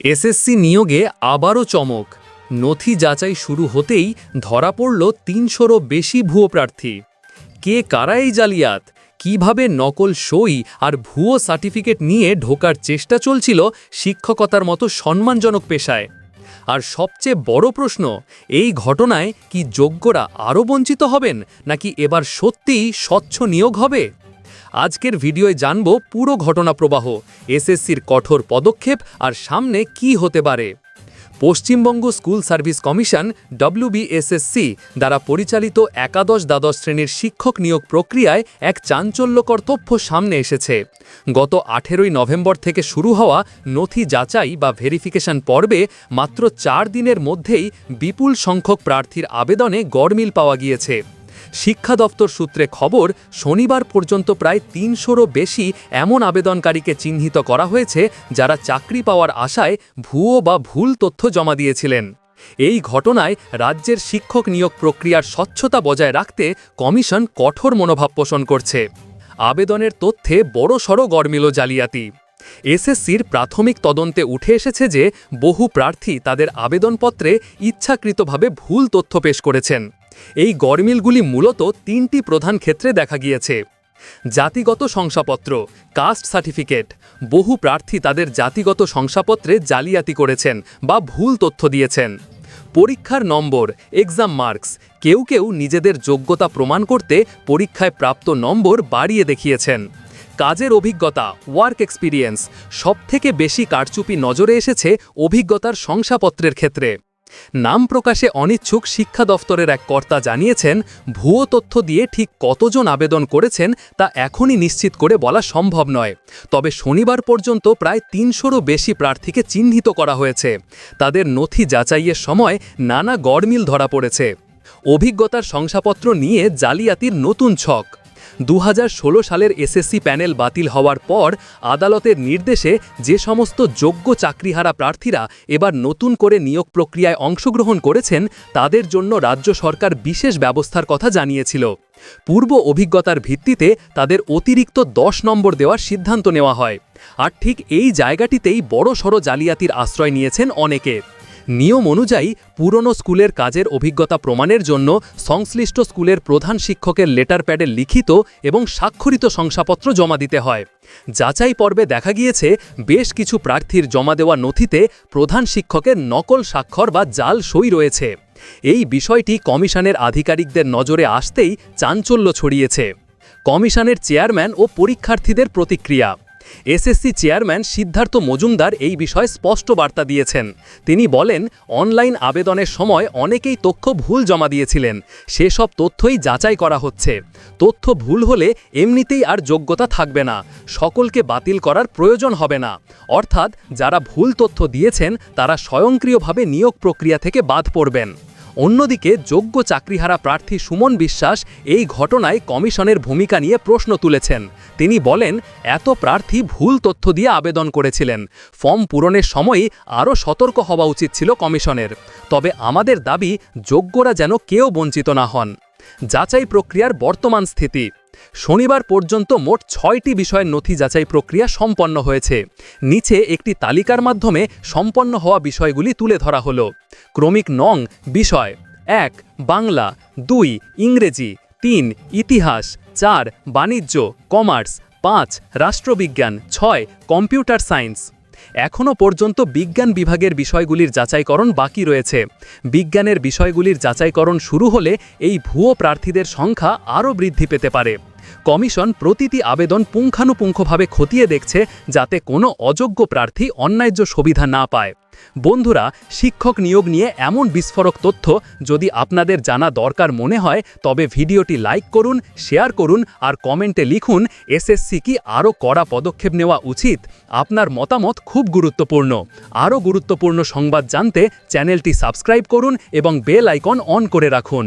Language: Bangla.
এসএসসি নিয়োগে আবারও চমক। নথি যাচাই শুরু হতেই ধরা পড়ল তিনশোরও বেশি ভুয়ো প্রার্থী। কে কারা এই জালিয়াত? কীভাবে নকল সই আর ভুয়ো সার্টিফিকেট নিয়ে ঢোকার চেষ্টা চলছিল শিক্ষকতার মতো সম্মানজনক পেশায়। আর সবচেয়ে বড় প্রশ্ন, এই ঘটনায় কি যোগ্যরা আরও বঞ্চিত হবেন নাকি এবার সত্যিই স্বচ্ছ নিয়োগ হবে? আজকের ভিডিওয় জানব পুরো ঘটনা প্রবাহ এসএসসির কঠোর পদক্ষেপ আর সামনে কি হতে পারে। Paschimbanga school service commission WBSSC দ্বারা পরিচালিত একাদশ দ্বাদশ শ্রেণির শিক্ষক নিয়োগ প্রক্রিয়ায় এক চাঞ্চল্যকর তথ্য সামনে এসেছে। গত আঠেরোই নভেম্বর থেকে শুরু হওয়া নথি যাচাই বা ভেরিফিকেশন পর্বে মাত্র চার দিনের মধ্যেই বিপুল সংখ্যক প্রার্থীর আবেদনে গড়মিল পাওয়া গিয়েছে। শিক্ষা দপ্তর সূত্রে খবর, শনিবার পর্যন্ত প্রায় তিনশোরও বেশি এমন আবেদনকারীকে চিহ্নিত করা হয়েছে যারা চাকরি পাওয়ার আশায় ভুয়ো বা ভুল তথ্য জমা দিয়েছিলেন। এই ঘটনায় রাজ্যের শিক্ষক নিয়োগ প্রক্রিয়ার স্বচ্ছতা বজায় রাখতে কমিশন কঠোর মনোভাব পোষণ করছে। আবেদনের তথ্যে বড়সড় গড়মিল জালিয়াতি। এসএসসির প্রাথমিক তদন্তে উঠে এসেছে যে বহু প্রার্থী তাদের আবেদনপত্রে ইচ্ছাকৃতভাবে ভুল তথ্য পেশ করেছেন। এই গরমিলগুলি মূলত তিনটি প্রধান ক্ষেত্রে দেখা গিয়েছে। জাতিগত শংসাপত্র, কাস্ট সার্টিফিকেট, বহু প্রার্থী তাদের জাতিগত শংসাপত্রে জালিয়াতি করেছেন বা ভুল তথ্য দিয়েছেন। পরীক্ষার নম্বর, এক্সাম মার্কস, কেউ কেউ নিজেদের যোগ্যতা প্রমাণ করতে পরীক্ষায় প্রাপ্ত নম্বর বাড়িয়ে দেখিয়েছেন। কাজের অভিজ্ঞতা ওয়ার্ক এক্সপিরিয়েন্স সবথেকে বেশি কারচুপি নজরে এসেছে অভিজ্ঞতার শংসাপত্রের ক্ষেত্রে। নাম প্রকাশে অনিচ্ছুক শিক্ষা দফতরের এক কর্তা জানিয়েছেন, ভুয়ো তথ্য দিয়ে ঠিক কতজন আবেদন করেছেন তা এখনই নিশ্চিত করে বলা সম্ভব নয়। তবে শনিবার পর্যন্ত প্রায় তিনশোরও বেশি প্রার্থীকে চিহ্নিত করা হয়েছে। তাদের নথি যাচাইয়ের সময় নানা গড়মিল ধরা পড়েছে। অভিজ্ঞতার শংসাপত্র নিয়ে জালিয়াতির নতুন ছক। দু হাজার ষোলো সালের এসএসসি প্যানেল বাতিল হওয়ার পর আদালতের নির্দেশে যে সমস্ত যোগ্য চাকরিহারা প্রার্থীরা এবার নতুন করে নিয়োগ প্রক্রিয়ায় অংশগ্রহণ করেছেন, তাদের জন্য রাজ্য সরকার বিশেষ ব্যবস্থার কথা জানিয়েছিল। পূর্ব অভিজ্ঞতার ভিত্তিতে তাদের অতিরিক্ত দশ নম্বর দেওয়ার সিদ্ধান্ত নেওয়া হয়। আর ঠিক এই জায়গাটিতেই বড়সড় জালিয়াতির আশ্রয় নিয়েছেন অনেকে। নিয়ম অনুযায়ী পুরনো স্কুলের কাজের অভিজ্ঞতা প্রমাণের জন্য সংশ্লিষ্ট স্কুলের প্রধান শিক্ষকের লেটার প্যাডে লিখিত এবং স্বাক্ষরিত শংসাপত্র জমা দিতে হয়। যাচাই পর্বে দেখা গিয়েছে, বেশ কিছু প্রার্থীর জমা দেওয়া নথিতে প্রধান শিক্ষকের নকল স্বাক্ষর বা জাল সই রয়েছে। এই বিষয়টি কমিশনের আধিকারিকদের নজরে আসতেই চাঞ্চল্য ছড়িয়েছে। কমিশনের চেয়ারম্যান ও পরীক্ষার্থীদের প্রতিক্রিয়া। এসএসসি চেয়ারম্যান সিদ্ধার্থ মজুমদার এই বিষয়ে স্পষ্ট বার্তা দিয়েছেন। তিনি বলেন, অনলাইন আবেদনের সময় অনেকেই তথ্য ভুল জমা দিয়েছিলেন। সেসব তথ্যই যাচাই করা হচ্ছে। তথ্য ভুল হলে এমনিতেই আর যোগ্যতা থাকবে না। সকলকে বাতিল করার প্রয়োজন হবে না। অর্থাৎ, যারা ভুল তথ্য দিয়েছেন, তারা স্বয়ংক্রিয়ভাবে নিয়োগ প্রক্রিয়া থেকে বাদ পড়বেন। অন্যদিকে যোগ্য চাকরিহারা প্রার্থী সুমন বিশ্বাস এই ঘটনায় কমিশনের ভূমিকা নিয়ে প্রশ্ন তুলেছেন। তিনি বলেন, এত প্রার্থী ভুল তথ্য দিয়ে আবেদন করেছিলেন। ফর্ম পূরণের সময়ই আরও সতর্ক হওয়া উচিত ছিল কমিশনের। তবে আমাদের দাবি, যোগ্যরা যেন কেউ বঞ্চিত না হন। যাচাই প্রক্রিয়ার বর্তমান স্থিতি। শনিবার পর্যন্ত মোট ছয়টি বিষয়ের নথি যাচাই প্রক্রিয়া সম্পন্ন হয়েছে। নিচে একটি তালিকার মাধ্যমে সম্পন্ন হওয়া বিষয়গুলি তুলে ধরা হল। ক্রমিক নং, বিষয়। এক, বাংলা। দুই, ইংরেজি। তিন, ইতিহাস। চার, বাণিজ্য। কমার্স। পাঁচ, রাষ্ট্রবিজ্ঞান। ছয়, কম্পিউটার সায়েন্স। এখনও পর্যন্ত বিজ্ঞান বিভাগের বিষয়গুলির যাচাইকরণ বাকি রয়েছে। বিজ্ঞানের বিষয়গুলির যাচাইকরণ শুরু হলে এই ভুয়ো প্রার্থীদের সংখ্যা আরও বৃদ্ধি পেতে পারে। কমিশন প্রতিটি আবেদন পুঙ্খানুপুঙ্খভাবে খতিয়ে দেখছে যাতে কোনো অযোগ্য প্রার্থী অন্যায্য সুবিধা না পায়। বন্ধুরা, শিক্ষক নিয়োগ নিয়ে এমন বিস্ফোরক তথ্য যদি আপনাদের জানা দরকার মনে হয়, তবে ভিডিওটি লাইক করুন, শেয়ার করুন আর কমেন্টে লিখুন এসএসসি কি আরও কড়া পদক্ষেপ নেওয়া উচিত? আপনার মতামত খুব গুরুত্বপূর্ণ। আরও গুরুত্বপূর্ণ সংবাদ জানতে চ্যানেলটি সাবস্ক্রাইব করুন এবং বেল আইকন অন করে রাখুন।